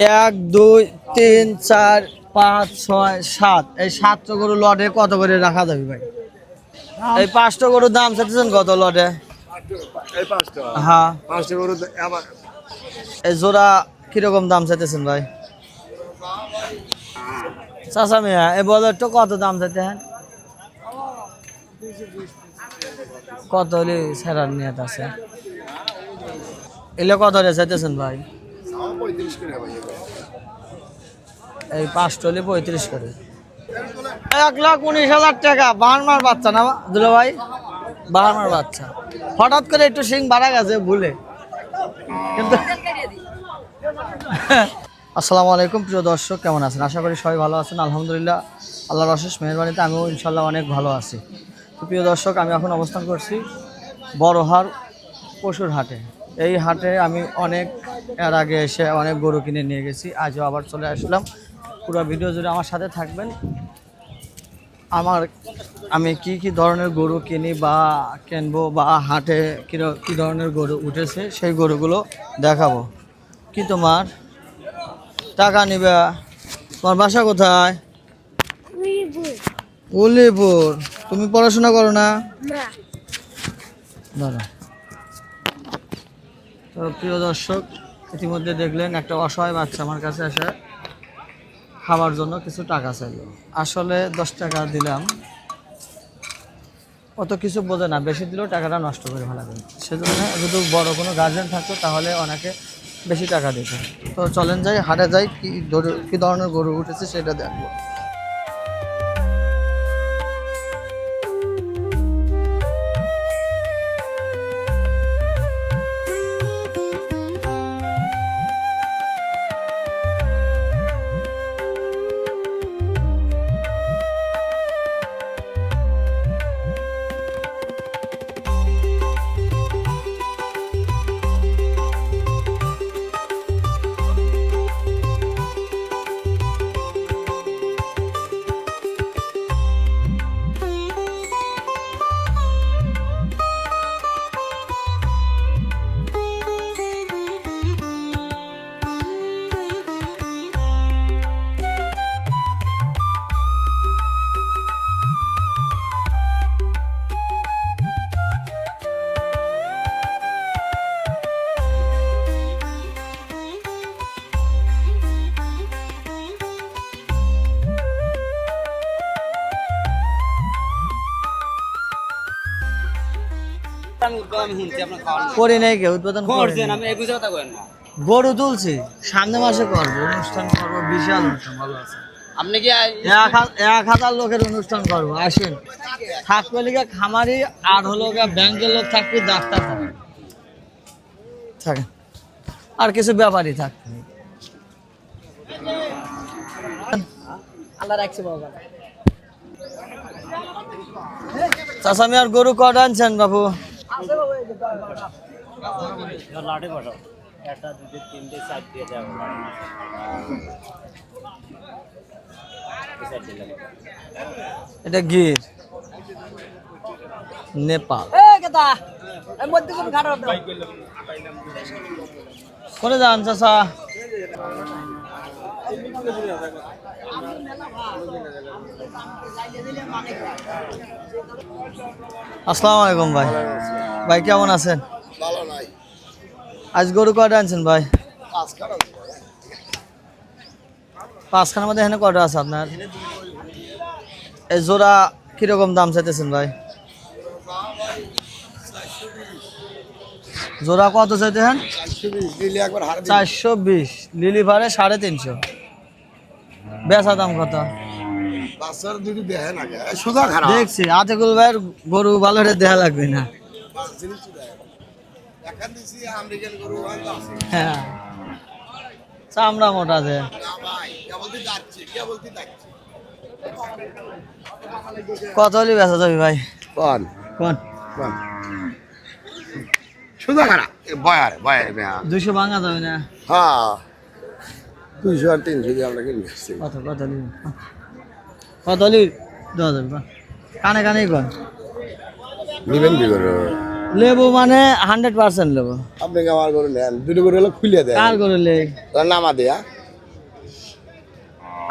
এক দুই তিন চার পাঁচ ছয় সাত। এই সাতটা গরু লটে কত করে রাখা যাবে ভাই? এই পাঁচটা গরুর দাম চাইতেছেন কত লটে? হ্যাঁ। পাঁচটা গরু এই জোড়া কীরকম দাম চাইতেছেন ভাই? চাচা মিয়া এই বজারটা কত দাম চাইতে হ্যাঁ কত হলে সেরার নিয়ত আছে? এলে কত রে চাইতেছেন ভাই। এই পাঁচটা হলে পঁয়ত্রিশ করে। এক লাখ উনিশ হাজার টাকা বাহারমার বাচ্চা না দুলো ভাই? বাহারমার বাচ্চা। হঠাৎ করে একটু সিং বাড়া গেছে ভুলে। কিন্তু আসসালামু আলাইকুম প্রিয় দর্শক কেমন আছেন? আশা করি সবাই ভালো আছেন আলহামদুলিল্লাহ। আল্লাহর অশেষ মেহরবানিতে আমিও ইনশাল্লাহ অনেক ভালো আছি। তো প্রিয় দর্শক আমি এখন অবস্থান করছি বড়হার পশুর হাটে। এই হাটে আমি অনেক এর আগে এসে অনেক গরু কিনে নিয়ে গেছি আজও আবার চলে আসলাম। পুরো ভিডিও জুড়ে আমার সাথে থাকবেন। আমার আমি কি কি ধরনের গরু কিনি বা কিনবো বা হাটে কী কী ধরনের গরু উঠেছে সেই গরুগুলো দেখাবো। কি তোমার? টাকা নিবে। তোমার বাসা কোথায়? উলিপুর। তুমি পড়াশোনা করো না? দাঁড়া তো প্রিয় দর্শক ইতিমধ্যে দেখলেন একটা অসহায় বাচ্চা আমার কাছে আসে খাবার জন্য কিছু টাকা চাইল। আসলে দশ টাকা দিলাম। অত কিছু বোঝে না, বেশি দিলেও টাকাটা নষ্ট করে ফেলাবে সেজন্য যদি বড় কোনো গার্জেন থাকতো, তাহলে অনেকে বেশি টাকা দিত। তো চলেন যাই হারে যাই, কি ধরে- কী ধরনের গরু উঠেছে সেটা দেখব। করি নাই কে উদ্বোধন করি নাই। গরু তুলছি সামনে মাসে করব অনুষ্ঠান করব বিশাল অনুষ্ঠান ভালো আছে। আপনি কি এক হাজার লোকের অনুষ্ঠান করব আসেন। থাকবে লিগে খামারি আর হলো ব্যাংকের লোক থাকবে ডাক্তার থাকবে থাকে। আর কিছু ব্যাপারই থাকবে। আল্লাহ রাখছে বাবা। চাষা আমি আর গরু কটা আনছেন বাবু লাটে পাঠাও। একটা দুটো তিনটে চার দিয়ে যাব এটা গির। নেপাল। কোনে যান চাষা আসসালামু আলাইকুম ভাই। ভাই কেমন আছেন? ভালো নাই। আজ গরু কটা আনছেন ভাই? পাঁচখানের মধ্যে এখানে কটা আছে আপনার? এই জোড়া কীরকম দাম চাইতেছেন ভাই? জোড়া কত চাইতেছেন? চারশো বিশ লিলি ভাড়ে সাড়ে তিনশো। বেচা দাম কত। দেখছি আতিকুল ভাইয়ের গরু ভালো দেখা লাগবে না। বাস জিনিস তো দেখে। এখন দিছি আমেরিকান গরু হয়তো আছে। হ্যাঁ। চামড়া মোটা যাচ্ছে। কত হলে বেচা যাবে ভাই? কোন? কোন? কোন? সুদা বয়ার বয়ার মেয়া দুইশো ভাঙা যাবে না? হ্যাঁ। দুইশো আর তিনশো দিয়ে আমরা কিনে আসছি কত কত হলি? কত হলি? দেওয়া যাবে? কানে কানেই কর। নিবেন কি করে? লেবু মানে হান্ড্রেড পার্সেন্ট লেবু। আপনি আমার গরু নেন? দুটো গরু হলে খুলে দেন। কার করে লে নামা দেয়া।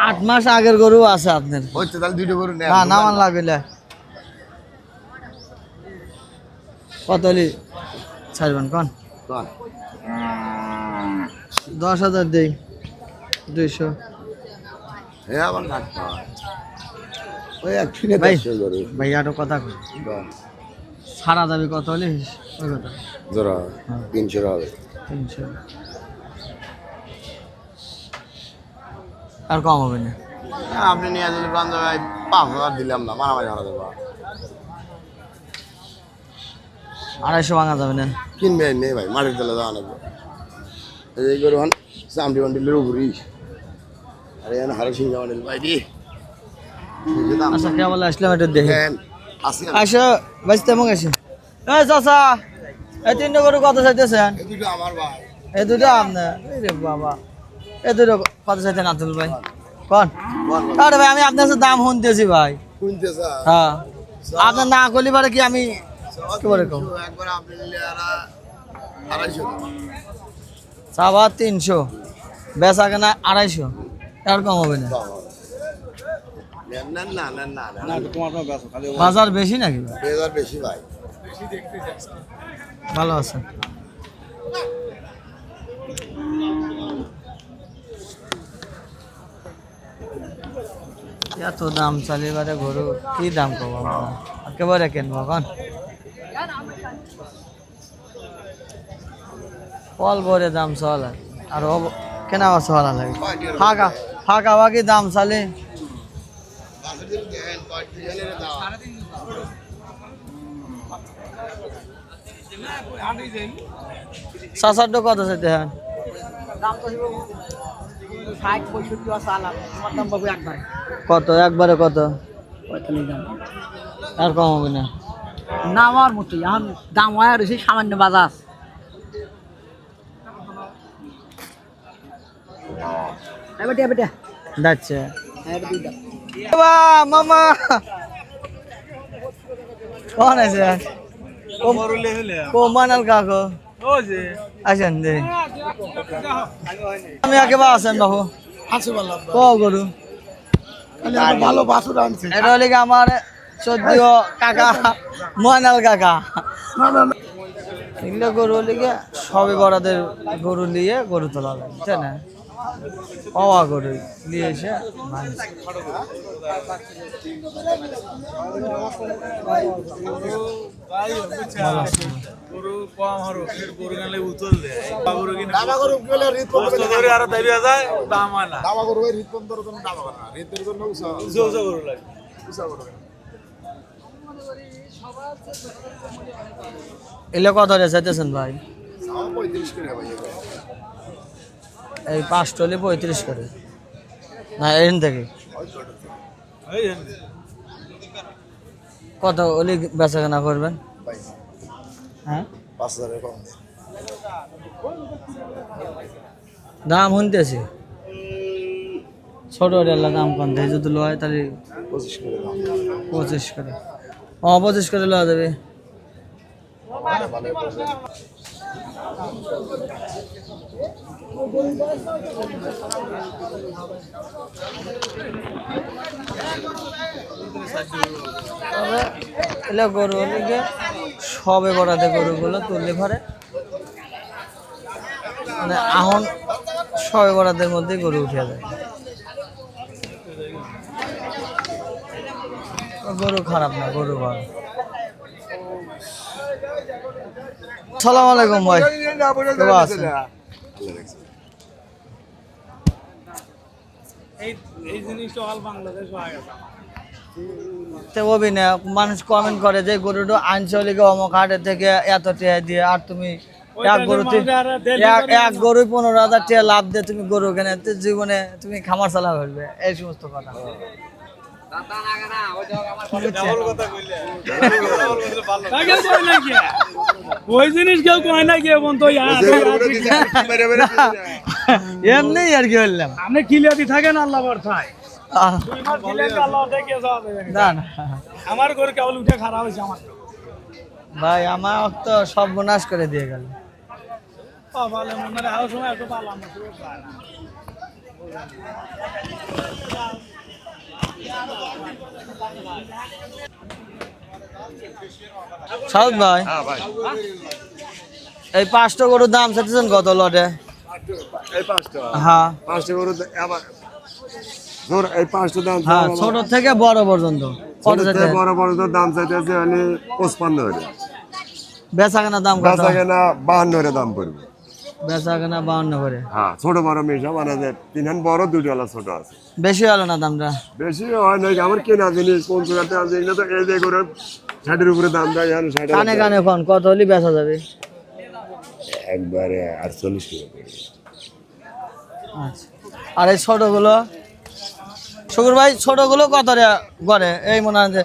আট মাস আগের গরু আছে আপনার। হচ্ছে তাহলে দুইটা গরু নেন। না নামান লাগলে কত হলি? ছাড়বেন কন। কোন? দশ হাজার দেই দুইশো। ভাই। গরু। ভাই আরও কথা কোন? যাবে কত হলে? ওই কথা। জোড়া হ্যাঁ। তিনশো হবে। তিনশো। আর কম হবে না। হ্যাঁ, আপনি নিয়ে যদি পাঁচ হাজার দিলাম না মারামারি মারা দেবো আড়াইশো ভাঙা যাবে না। কিনবে নেই ভাই মাটির তেলে যাওয়া লাগবে। এই গরু হন চামড়ি বান্ডিলের উপরই আরে এখানে হারে সিংহা বান্ডিল ভাই দি আচ্ছা কে বলে আসলাম একটু দেখে। দেন আসি। আসো বাঁচতে তেমন আসে। এই চাচা এই তিনটে গরু কত চাইতেছেন? এই দুটো আমার ভাই। এই দুটো আপনার? বাবা। এই দুটো কত চাইতেন আতুল ভাই? কন? ভাই আমি আপনার দাম শুনতেছি ভাই। হ্যাঁ। আপনার না করলে পারে কি আমি চাবা তিনশো বেচা কেনা আড়াইশো। আর কম হবে না। বাজার বেশি নাকি? বেশি ভাই। ভালো আছে এত দাম চালি এবারে গরু কি দাম কব আমরা একেবারে কিনবো এখন ফল ভরে দাম চল আর কেনা চলা লাগে ফাঁকা ফাঁকা বাকি দাম চালি। সাসারটা কত হ্যাঁ কত? একবারে কত? আর কম হবে না। না আমার মতোই এখন দাম হয় আর সামান্য বাজার যাচ্ছে। মামা। কোন আছে? আমি ভালো আমার চোদ্দীয় কাকা, ময়নাল কাকা? এগুলো গরু হলে সবে বড়াদের গরু নিয়ে গরু তোলা লাগে তাই না? পাওয়া গরু নিয়ে এসে করে করে এগুলো কত চাইতেছেন ভাই পঁয়ত্রিশ করে ভাই এগুলো। এই পাঁচ টলি পঁয়ত্রিশ করে। না এখান থেকে। কত ওলি বেচা কেনা করবেন? হ্যাঁ? দাম শুনতেছি। ছোট রেলা দাম কম দেয় যদি লয় তাহলে পঁচিশ করে পঁচিশ করে। ও, পঁচিশ করে লওয়া যাবে। এলে গরু গিয়ে সবে বড়াতে গরুগুলো তুললে পারে মানে আহন সবে বরাদের মধ্যে গরু উঠে যায় গরু খারাপ না, গরু ভালো। সালাম আলাইকুম ভাই? এই এই জিনিসটা অল বাংলাদেশ হয়ে গেছে অভিনয় মানুষ কমেন্ট করে যে গরুটা আঞ্চলিক অমুক হাটের থেকে এত টেয়া দিয়ে আর তুমি এক গরুতে এক এক গরু পনেরো হাজার টেয়া লাভ দিয়ে তুমি গরু কেনে জীবনে তুমি খামার চালা ফেলবে এই সমস্ত কথা। ওই জিনিস কেউ কয় না কি এখন তো এমনি আর কি বললাম আপনি কিলিয়াতি থাকেন আল্লাহ বর্ষায় আমার ঘর কেবল উঠে খারাপ হয়েছে আমার। ভাই আমার তো সব বোনাস করে দিয়ে গেল। সময় একটু পালাম। সাউদ ভাই? হ্যাঁ এই পাঁচটা গরুর দাম চাইতেছেন কত লটে? পাঁচটা। হ্যাঁ। পাঁচটা গরু ধর এই পাঁচটা দাম হ্যাঁ ছোট থেকে বড় পর্যন্ত। কত চাইতে বড় বড় তো দাম চাইতেছে মানে পঁচপান্ন বেচা কেনা দাম বেচা কেনা বাহান্ন দাম পড়বে। বেচা কেনা বাউন্ন করে। হ্যাঁ ছোট বড় মেশা মানে যে তিন হান বড় দুটো আলা ছোট আছে। বেশি হলো না দামটা। বেশি হয় না আমার কেনা জিনিস পঞ্চাশ হাজার টাকা জিনিস তো এই যে করে ষাটের উপরে দাম দেয় ষাট কানে কানে ফোন কত হলে বেচা যাবে? একবারে আটচল্লিশ টাকা। আচ্ছা। আর এই ছোটগুলো? শুকুর ভাই ছোটগুলো কত রে করে এই মনে হয় যে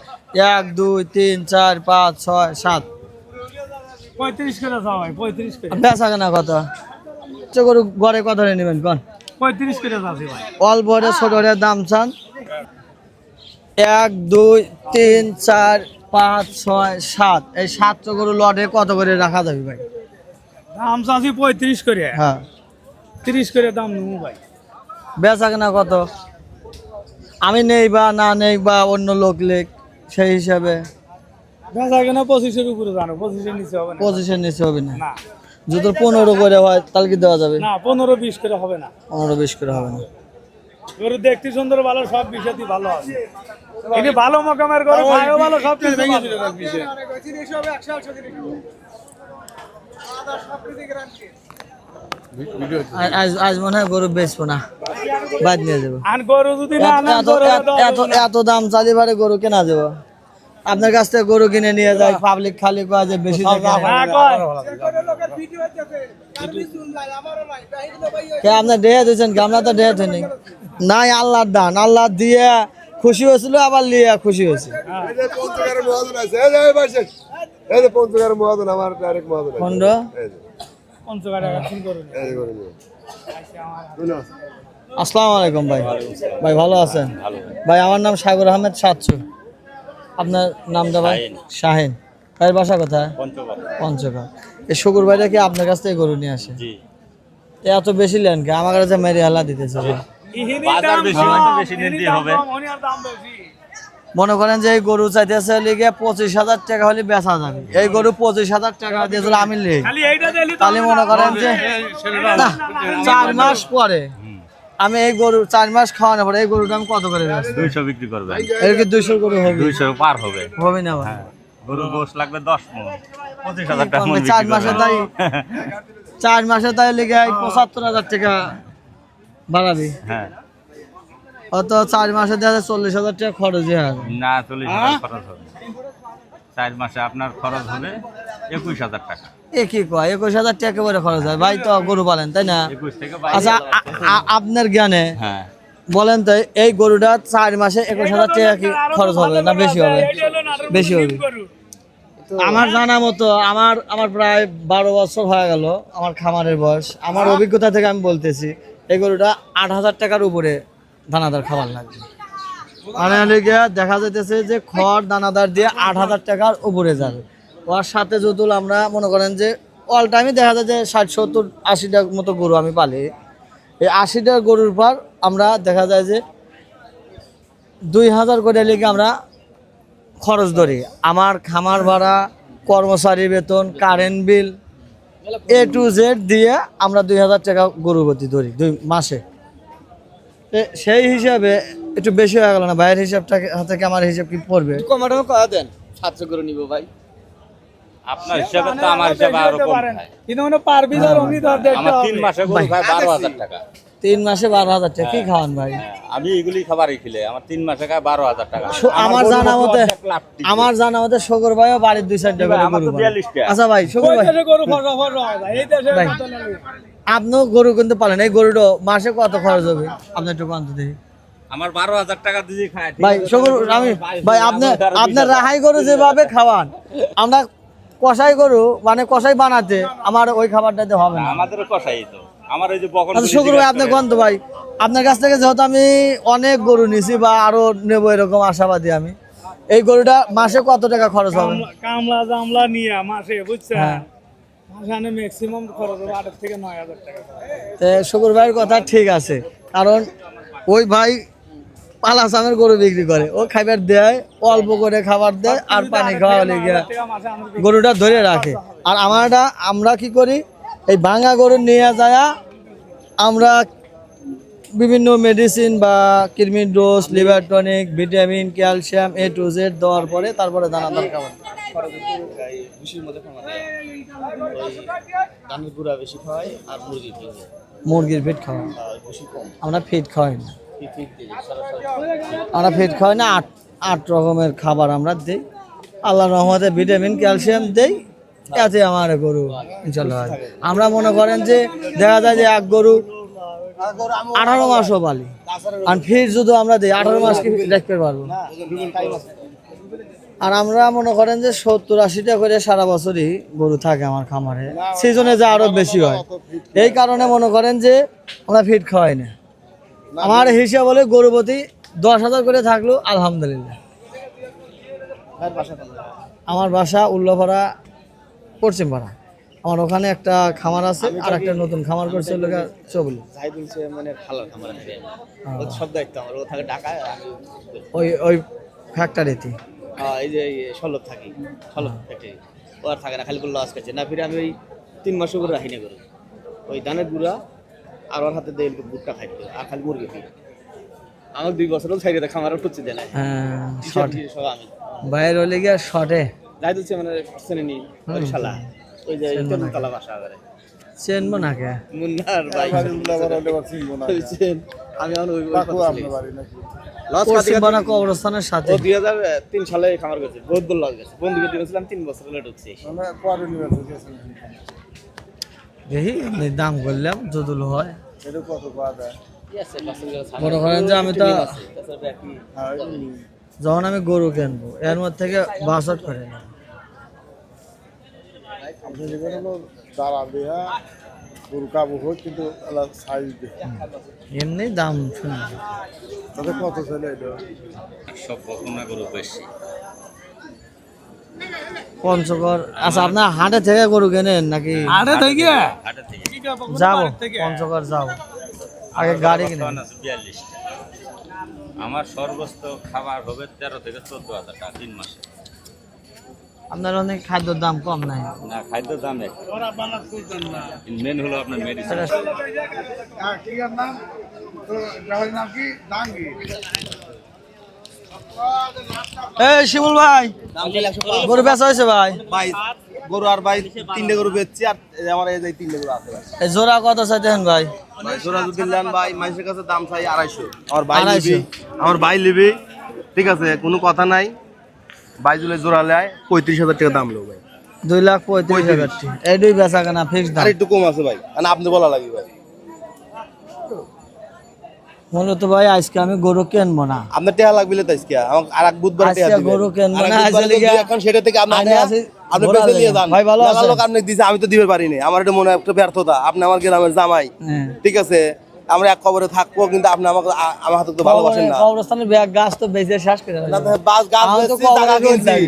এক দুই তিন চার পাঁচ ছয় সাত। পঁয়ত্রিশ করে যাও ভাই পঁয়ত্রিশ করে। বেচা কেনা কত? গরু গড়ে কত নেবেন কোন? পঁয়ত্রিশ করে যাচ্ছি ভাই। অল্প ছোট দাম চান? এক দুই তিন চার পাঁচ ছয় সাত। এই সাতটা গরু লটে কত করে রাখা যাবে ভাই? দাম চাচ্ছি পঁয়ত্রিশ করে। হ্যাঁ। তিরিশ করে দাম নেব ভাই। বেচা কেনা কত? আমি নেই বা না নেই বা অন্য লোক লেখ সেই হিসাবে। বেচা কেনা পঁচিশের উপরে জানো পঁচিশের নিচে হবে না। পজিশন নিচে হবে না। না। যদি পনেরো করে হয় তাহলে কি দেওয়া যাবে? না পনেরো বিশ করে হবে না। পনেরো বিশ করে হবে না। গরু দেখতে সুন্দর ভালো সব বিষয়টি ভালো আছে এটি ভালো মকামের গরু খায়ও ভালো সব কিছু ভেঙে দিল তার বিষয় আজ আজ মনে হয় গরু বেচবো না বাদ নিয়ে যাব। গরু যদি এত- দাম চালি বারে গরু কেনা যাব। আপনার কাছ থেকে গরু কিনে নিয়ে যায় পাবলিক খালি কয় যে বেশি কে আপনার ডেয়ে দিয়েছেন আমরা তো ডেয়ে নেই নাই আল্লাহর দান আল্লাহ দিয়ে খুশি হয়েছিল আবার লিয়ে খুশি হয়েছে। এই যে পঞ্চগড়ের মহাজন আছে, এই যে এই পাশে। এই যে পঞ্চগড়ের মহাজন, আমার direct মহাজন আছে। খন্ড এই যে, পঞ্চগড় টাকা তিন গরু নেই। এই যে গরু নিয়ে। শুনো, আসসালামু আলাইকুম ভাই। ভাই ভালো আছেন? ভাই আমার নাম সাগর আহমেদ সাতশো আপনার নামটা ভাই শাহিন। ভাইয়ের বাসা কোথায়? পঞ্চগড়। এই শুকুর ভাইটা কি আপনার কাছ থেকে গরু নিয়ে আসে? এত বেশি লেন কে? আমার কাছে মেরে হালা দিতেছে। মনে করেন যে এই গরু চাইতেছে লিগে পঁচিশ হাজার টাকা হলে বেচা যাবে। এই গরু পঁচিশ হাজার টাকা দিয়েছিল আমি তো তাহলে মনে করেন যে চার মাস পরে আমি এই গরু চার মাস খাওয়ানোর পরে এই গরুটা আমি কত করে দুইশো বিক্রি করবে এর কি দুইশো গরু হবে? দুইশো পার হবে। হবে না ভাই গরুর গোস লাগবে দশ মন। পঁচিশ হাজার টাকা চার মাসে তাই চার মাসে তাই লেগে পঁচাত্তর হাজার টাকা বাড়াবি। হ্যাঁ। অত চার মাসে দেখা যায় চল্লিশ হাজার টাকা খরচ হয়ে না চল্লিশ হাজার খরচ হবে চার মাসে আপনার খরচ হবে একুশ হাজার টাকা। এ কি কয়? একুশ হাজার টাকা করে খরচ হয়। ভাই তো গরু পালেন তাই না? আচ্ছা আপনার জ্ঞানে হ্যাঁ। বলেন তো এই গরুটা চার মাসে একুশ হাজার টাকা কি খরচ হবে না বেশি হবে? বেশি হবে। আমার জানা মতো আমার আমার প্রায় বারো বছর হয়ে গেল আমার খামারের বয়স। আমার অভিজ্ঞতা থেকে আমি বলতেছি এই গরুটা আট হাজার টাকার উপরে দানাদার খাবার লাগবে। মানে দেখা যাইতেছে যে খড় দানাদার দিয়ে আট হাজার টাকার উপরে যাবে। ওর সাথে যতুল আমরা মনে করেন যে অল টাইমে দেখা যায় যে ষাট, সত্তর আশিটার মতো গরু আমি পালি। এই আশিটা গরুর পর আমরা দেখা যায় যে দুই হাজার করে লিখে আমরা খরচ ধরি। আমার খামার ভাড়া কর্মচারী বেতন current bill A to Z দিয়ে আমরা দুই হাজার টাকা গরু গতি ধরি দুই মাসে। সেই হিসাবে একটু বেশি হয়ে গেল না? ভাইয়ের হিসাবটা হাতে আমার হিসাব কি পড়বে? কমাটাও কয়া দেন, সাতশো করে নিবো ভাই। আপনার হিসাবে তো আমার বেশি হিসাবে আরও কম খায় কিন্তু মানে পারবি ধর উনি ধর আমার তিন মাসে গরু খায় বারো হাজার টাকা। তিন মাসে বারো হাজার টাকা। কি খাওয়ান ভাই? হ্যাঁ, আমি এগুলি খাবারই খেলে। আমার তিন মাসে খায় বারো হাজার টাকা। আমার জানা মতে অর্ধেক লাখ টিকে। আমার জানা মতে শকর ভাইও বাড়ির দুই চারটা করে আমার গরু তো পালে। 42 টা। আচ্ছা ভাই শকর ভাই। ভাই, ভাই। আপনিও গরু কিন্তু পালেন এই গরুটা মাসে কত খরচ হবে? আপনি একটু দেখি। আমার বারো হাজার টাকা দিয়ে খায় ভাই? আমি ভাই আপনি আপনার বিশ রাহাই গরু যেভাবে খাওয়ান আমরা কষাই গরু মানে কষাই বানাতে আমার ওই খাবারটাতে হবে না। আমাদেরও কষাই তো। আমার ওই যে বকন আচ্ছা শুক্র ভাই আপনি কন্ত ভাই? আপনার কাছ থেকে যেহেতু আমি অনেক গরু নিছি বা আরও নেব এরকম আশাবাদী আমি এই গরুটা মাসে কত টাকা খরচ হবে? কামলা- জামলা নিয়ে মাসে বুঝছেন? হ্যাঁ। মাসে ম্যাক্সিমাম খরচ হবে আট থেকে নয় হাজার টাকা। তো শুকুর ভাইয়ের কথা ঠিক আছে কারণ ওই ভাই পালা সামের গরু বিক্রি করে। ও খাবার দেয় অল্প করে খাবার দেয় আর পানি খাওয়া লেগে গরুটা ধরে রাখে। আর আমারটা আমরা কি করি এই ভাঙা গরু নিয়ে যায় আমরা বিভিন্ন মেডিসিন বা কৃমির dose liver tonic vitamin calcium A to Z দেওয়ার পরে তারপরে দানাদার খাবার ধানের গুঁড়া বেশি খাওয়াই আর মুরগি ফিট মুরগির ফিট খাওয়া আমরা ফিট খাওয়াই না। আমরা ফিট খাওয়াই না, আট আট রকমের খাবার আমরা দিই। আল্লাহ রহমতে ভিটামিন ক্যালসিয়াম দেই। এতে আমার গরু ইনশাল্লাহ। আমরা মনে করেন যে দেখা যায় যে এক গরু আঠারো মাসও পালি। আর ফির যদি আমরা দিই, আঠারো মাস কি রাখতে পারব? আর আমরা মনে করেন যে সত্তর আশিটা করে সারা বছরই গরু থাকে আমার খামারে। সিজনে যা আরও বেশি হয়। এই কারণে মনে করেন যে আমরা ফিট খাওয়াই না। আমার হিসাব হলে গরু প্রতি দশ হাজার করে থাকল আলহামদুলিল্লাহ। আমার বাসা উল্লাপাড়া পশ্চিমপাড়া আমার ওখানে একটা খামার আছে আর একটা নতুন খামার করছে লোক চবলি। মানে খালার খামার আছে সব দায়িত্ব আমার ও থাকে ঢাকায় ওই ওই ফ্যাক্টরিতে এই যে সলভ থাকি সলভ ফ্যাক্টরি ও আর থাকে না খালি লস খাচ্ছে না ফিরে আমি ওই তিন মাসও করে রাখি করি ওই ধানের গুঁড়া আর ওর হাতে দেয় খাইতে আর খালি মুরগি ফিরে আমার দুই বছরও খামারও দেয় না হ্যাঁ সব আমি। বাইরে হলে গিয়ে শর্টে জাহিদুল মানে চেনে নি ওই শালা। ওই যে তেমনতলা বাসা করে। চেনবো না কে মুন্নার ভাই? আমি এখন ওই লস পশ্চিমপাড়া কবরস্থানের সাথে। ও দুই হাজার তিন সালে খামার করছে বহুত বড় লস গেছে। বন্ধুকে দিয়েছিলাম তিন বছর ঢুকছি। দেখি দাম করলাম যদুল হয়। মনে করেন যে আমি তো যখন আমি গরু কিনবো এর মধ্যে থেকে বাসট করে নেব। গরু কাবু হোক কিন্তু সাইজ এমনি দাম কত চলে এটা সব বকনা গরু বেশি। পঞ্চগড় আচ্ছা আপনার হাটে থেকে গরু কেনেন নাকি? আরে থেকে? হাটের থেকে। যাব পঞ্চগড় যাব। আগে গাড়ি কিনে বিয়াল্লিশটা। আমার সর্বোচ্চ খাবার হবে তেরো থেকে চোদ্দ হাজার টাকা তিন মাসে। আপনার অনেক খাদ্যর দাম কম নাই। না খাদ্য দাম এক। মেন হলো আপনার মেডিসিন এই শিমুল ভাই গরু বেচা হয়েছে ভাই? ভাই গরু আর ভাই তিনটে গরু বেচছি আর এই আমার এই যে তিনটে গরু আছে ভাই। জোড়া কত ভাই? ভাই জোড়া যদি নেন ভাই মানুষের কাছে দাম চাই আড়াইশো। আমার ভাই। লিবি আমার ভাই লিবি ঠিক আছে কোনো কথা নাই। ভাই জুলে জোড়া নেয় পঁয়ত্রিশ হাজার টাকা দাম লো ভাই। দুই লাখ পঁয়ত্রিশ হাজার টি। এইটাই বেচা কেনা ফিক্স দাম। একটু কম আছে ভাই মানে আপনি বলা লাগবে ভাই। মূলত ভাই আজকে আমি গরু কিনবো না। আপনার টাকা লাগবে তো আজকে? আমার আর এক বুধবার গরু কেনবো না, এখন সেটা থেকে আপনার আপনি বেঁচে নিয়ে যান। ভাই ভালো লোক আপনি দিছে আমি তো দিতে পারিনি। আমার এটা মনে হয় একটা ব্যর্থতা। আপনি আমার গ্রামের জামাই। হ্যাঁ। ঠিক আছে? আমরা এক কবরে থাকব কিন্তু আপনি আমাকে আমার হাতে তো ভালোবাসেন না। কবরস্থানের ব্যাগ গাছ তো বেঁচে শেষ করে না বাস গাছ বেচছি জায়গা কিনছি।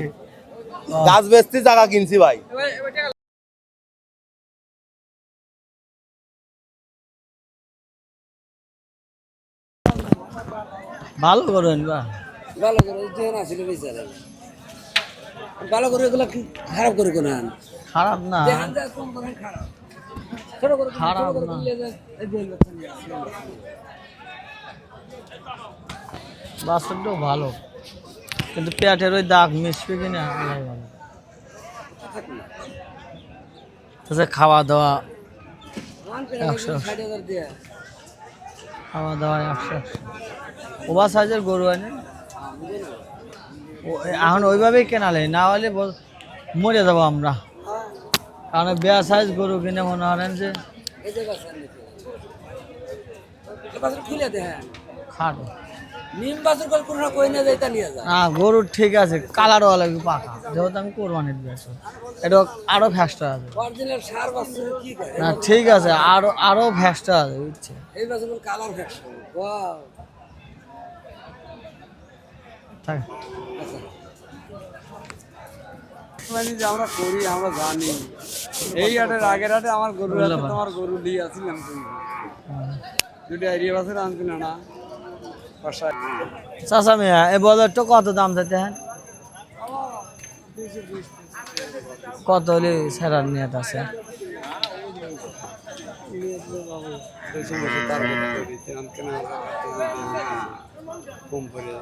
গাছ বেচছি জায়গা কিনছি ভাই। ভালো করবেন বা ভালো করে আসলে বেচারা ভালো করে এগুলো কি খারাপ করে কোন খারাপ না। খারাপ। বাস্তবটাও ভালো। কিন্তু পেটের ওই দাগ মিশবে কিনা আল্লাহ ভালো তাছাড়া খাওয়া দাওয়া একশো। খাওয়া দাওয়া একশো একশো। ওভার সাইজের গরু আনে এখন ওইভাবেই কেনালে না হলে মরে যাব আমরা। কারণ বেয়া সাইজ গরু কিনে মনে করেন যে খাটো। নিম বাজার করে কোনো কই না যাইতা নিয়ে যা না গরু ঠিক আছে কালারও লাগবে পাকা। যেহেতু আমি কোরবানির বেশ এটা আরও ফ্যাস্টা আছে না, ঠিক আছে, আরও আরও ফ্যাস্টা আছে বুঝছে এই কালার আমরা করি আমরা জানি। এই হাটের আগের হাটে আমার গরু তোমার গরু আসছিলাম হ্যাঁ। দুটো এরিয়া বাসের আনছি না। মিয়া কত দাম চাইতে হ্যাঁ? কত হলে সেরার নিয়ত আছে? কম পড়ে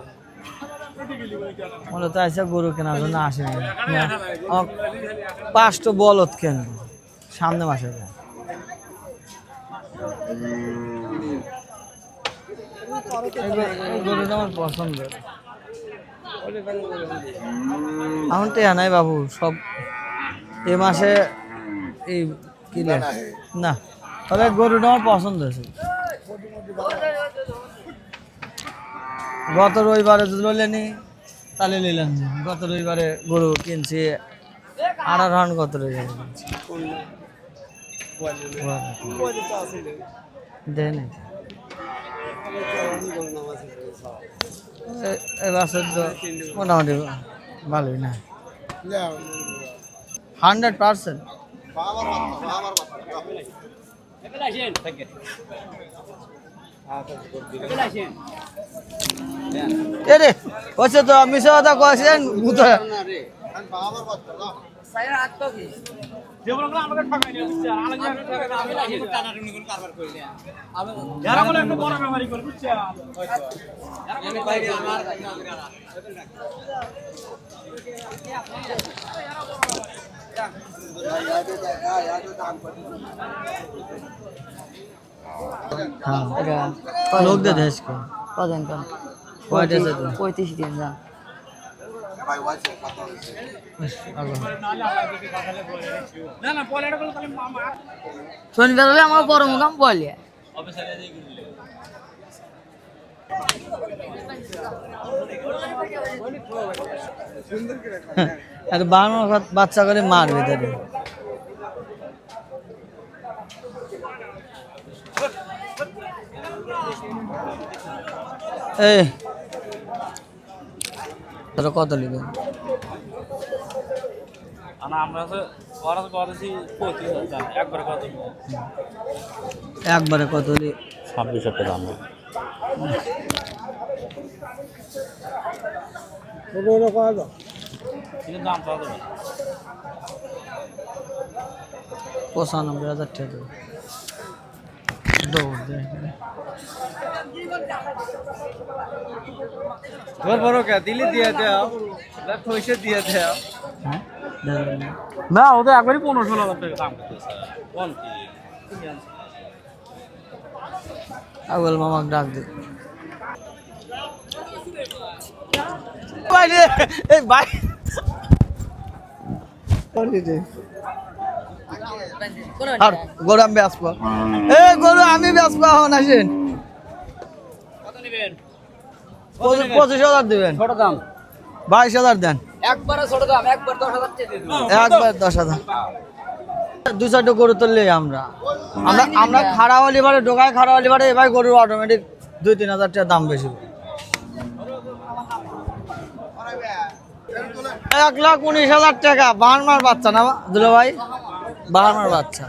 মূলত আছে গরু কেনার জন্য আসেনি না, পাঁচটা বলত কেন সামনে মাসে গরুটা আমার পছন্দ এখন তো নাই বাবু সব এ মাসে এই কিনে। না তবে গরুটা আমার পছন্দ হয়েছে। গত রবিবারে যদি বললেনি তাহলে নিলাম না। গত রবিবারে গরু কিনছি আড়ার রান গত রবিবারে কিনছি। দেয় নাই এ- এ বছর তো মোটামুটি ভালোই না। Hundred percent. এ রে হচ্ছে তো মিশে কথা কয়েছেন ভূত। যারা কন কয়টা আছে তো পঁয়ত্রিশ দিন যান না না পরে এটা করলে তাহলে মামা শনিবার হলে আমার বড় মুখাম বলে। বাচ্চা করে মার ভিতরে এই। তোরা কত হাজার একবারে কত ছাব্বিশ হাজার দাম। পঁচানব্বই হাজার টাকা। দৌড় বড় কে? দিলে দিয়ে দাও। পয়সা দিয়ে দাও। হ্যাঁ? না। না ও তো একবারই পনেরো ষোলো হাজার টাকা দাম মামাক ডাক দে। বাইরে এই ভাই। গরু আমি বেসবো এ গরু আমি বেসবো এখন আসেন। পঁচিশ হাজার দেবেন। ছোট দাম। বাইশ হাজার দেন। একবারে ছোট দাম একবার দশ হাজার একবার দশ হাজার। দু চারটে গরু তুললেই আমরা। আমরা আমরা খাড়া হলি বারে ঢোকায় খাড়া হলি বারে এবার গরুর অটোমেটিক দুই তিন হাজার টাকা দাম বেশি। এক লাখ উনিশ হাজার টাকা বাহারমার বাচ্চা না দুলো ভাই? বাহারমার বাচ্চা।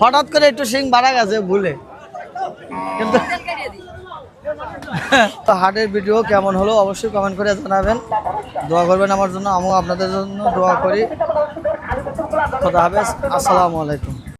হঠাৎ করে একটু সিং বাড়া গেছে ভুলে। কিন্তু তো হাটের ভিডিও কেমন হলো অবশ্যই কমেন্ট করে জানাবেন। দোয়া করবেন আমার জন্য, আমিও আপনাদের জন্য দোয়া করি। কথা হবে আসসালামু আলাইকুম।